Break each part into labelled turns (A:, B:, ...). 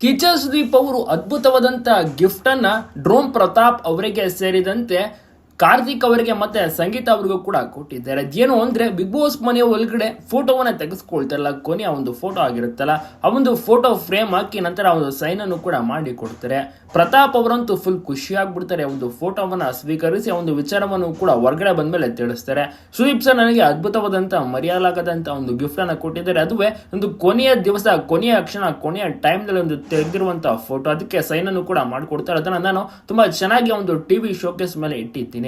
A: Kitchen Sudeep ಅವರು ಅದ್ಭುತವಾದಂತ gift ಅನ್ನ ಡ್ರೋನ್ ಪ್ರತಾಪ್ ಅವರಿಗೆ ಸೇರಿದಂತೆ ಕಾರ್ತಿಕ್ ಅವರಿಗೆ ಮತ್ತೆ ಸಂಗೀತ ಅವರಿಗೂ ಕೂಡ ಕೊಟ್ಟಿದ್ದಾರೆ. ಅದೇನು ಅಂದ್ರೆ ಬಿಗ್ ಬಾಸ್ ಮನೆಯ ಒಳಗಡೆ ಫೋಟೋವನ್ನ ತೆಗೆಸ್ಕೊಳ್ತಾರಲ್ಲ, ಕೊನೆಯ ಒಂದು ಫೋಟೋ ಆಗಿರುತ್ತಲ್ಲ, ಆ ಒಂದು ಫೋಟೋ ಫ್ರೇಮ್ ಹಾಕಿ ನಂತರ ಒಂದು ಸೈನ್ ಅನ್ನು ಕೂಡ ಮಾಡಿ ಕೊಡ್ತಾರೆ. ಪ್ರತಾಪ್ ಅವರಂತೂ ಫುಲ್ ಖುಷಿ ಆಗ್ಬಿಡ್ತಾರೆ ಒಂದು ಫೋಟೋವನ್ನ ಸ್ವೀಕರಿಸಿ ಒಂದು ವಿಚಾರವನ್ನು ಕೂಡ ಹೊರಗಡೆ ಬಂದ್ಮೇಲೆ ತಿಳಿಸ್ತಾರೆ. ಸುದೀಪ್ ಸರ್ ನನಗೆ ಅದ್ಭುತವಾದಂತಹ ಮರೆಯಲಾಗದಂತ ಒಂದು ಗಿಫ್ಟ್ ಅನ್ನ ಕೊಟ್ಟಿದ್ದಾರೆ. ಅದುವೇ ಒಂದು ಕೊನೆಯ ದಿವಸ, ಕೊನೆಯ ಕ್ಷಣ, ಕೊನೆಯ ಟೈಮ್ನಲ್ಲಿ ಒಂದು ತೆಗೆದಿರುವಂತಹ ಫೋಟೋ. ಅದಕ್ಕೆ ಸೈನ್ ಅನ್ನು ಕೂಡ ಮಾಡಿಕೊಡ್ತಾರೆ. ಅದನ್ನ ನಾನು ತುಂಬಾ ಚೆನ್ನಾಗಿ ಒಂದು ಟಿವಿ ಶೋಕೇಸ್ ಮೇಲೆ ಇಟ್ಟಿದ್ದೀನಿ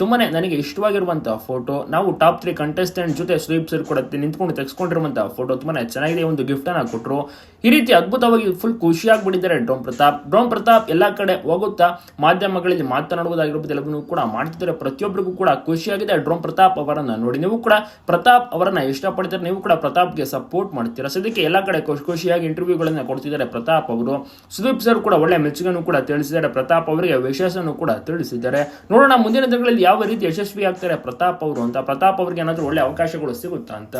A: ತುಂಬಾನೇ ನನಗೆ ಇಷ್ಟವಾಗಿರುವಂತಹ ಫೋಟೋ ನಾವು ಟಾಪ್ ತ್ರೀ ಕಂಟೆಸ್ಟೆಂಟ್ ಜೊತೆ ಸುದೀಪ್ ಸರ್ ಕೂಡ ನಿಂತ್ಕೊಂಡು ತೆಗೆಸ್ಕೊಂಡಿರುವಂತಹ ಫೋಟೋ ತುಂಬಾ ಚೆನ್ನಾಗಿದೆ. ಒಂದು ಗಿಫ್ಟ್ ಅನ್ನ ಕೊಟ್ಟರು ಈ ರೀತಿ ಅದ್ಭುತವಾಗಿ ಫುಲ್ ಖುಷಿಯಾಗ್ಬಿಟ್ಟಿದ್ದಾರೆ ಡ್ರೋನ್ ಪ್ರತಾಪ್. ಡ್ರೋನ್ ಪ್ರತಾಪ್ ಎಲ್ಲ ಕಡೆ ಹೋಗುತ್ತಾ ಮಾಧ್ಯಮಗಳಲ್ಲಿ ಮಾತನಾಡುವುದಾಗಿರ್ಬೋದು, ಎಲ್ಲವನ್ನೂ ಕೂಡ ಮಾಡ್ತಿದ್ದಾರೆ. ಪ್ರತಿಯೊಬ್ಬರಿಗೂ ಕೂಡ ಖುಷಿಯಾಗಿದೆ ಡ್ರೋನ್ ಪ್ರತಾಪ್ ಅವರನ್ನ ನೋಡಿ ನೀವು ಕೂಡ ಪ್ರತಾಪ್ ಅವರನ್ನ ಇಷ್ಟಪಡ್ತಾರೆ ನೀವು ಕೂಡ ಪ್ರತಾಪ್ಗೆ ಸಪೋರ್ಟ್ ಮಾಡ್ತೀರಾ? ಸದ್ಯಕ್ಕೆ ಎಲ್ಲಾ ಕಡೆ ಖುಷಿ ಖುಷಿಯಾಗಿ ಇಂಟರ್ವ್ಯೂಗಳನ್ನ ಕೊಡ್ತಿದ್ದಾರೆ ಪ್ರತಾಪ್ ಅವರು. ಸುದೀಪ್ ಸರ್ ಕೂಡ ಒಳ್ಳೆ ಮೆಚ್ಚುಗೆಯನ್ನು ಕೂಡ ತಿಳಿಸಿದ್ದಾರೆ. ಪ್ರತಾಪ್ ಅವರಿಗೆ ವಿಶೇಷವನ್ನು ಕೂಡ ತಿಳಿಸಿದ್ದಾರೆ. ನೋಡೋಣ ಮುಂದಿನ ದಿನಗಳಲ್ಲಿ ಯಾವ ರೀತಿ ಯಶಸ್ವಿ ಆಗ್ತಾರೆ ಪ್ರತಾಪ್ ಅವರು ಅಂತ ಪ್ರತಾಪ್ ಅವ್ರಿಗೆ ಏನಾದರೂ ಒಳ್ಳೆ ಅವಕಾಶಗಳು ಸಿಗುತ್ತಾ ಅಂತ?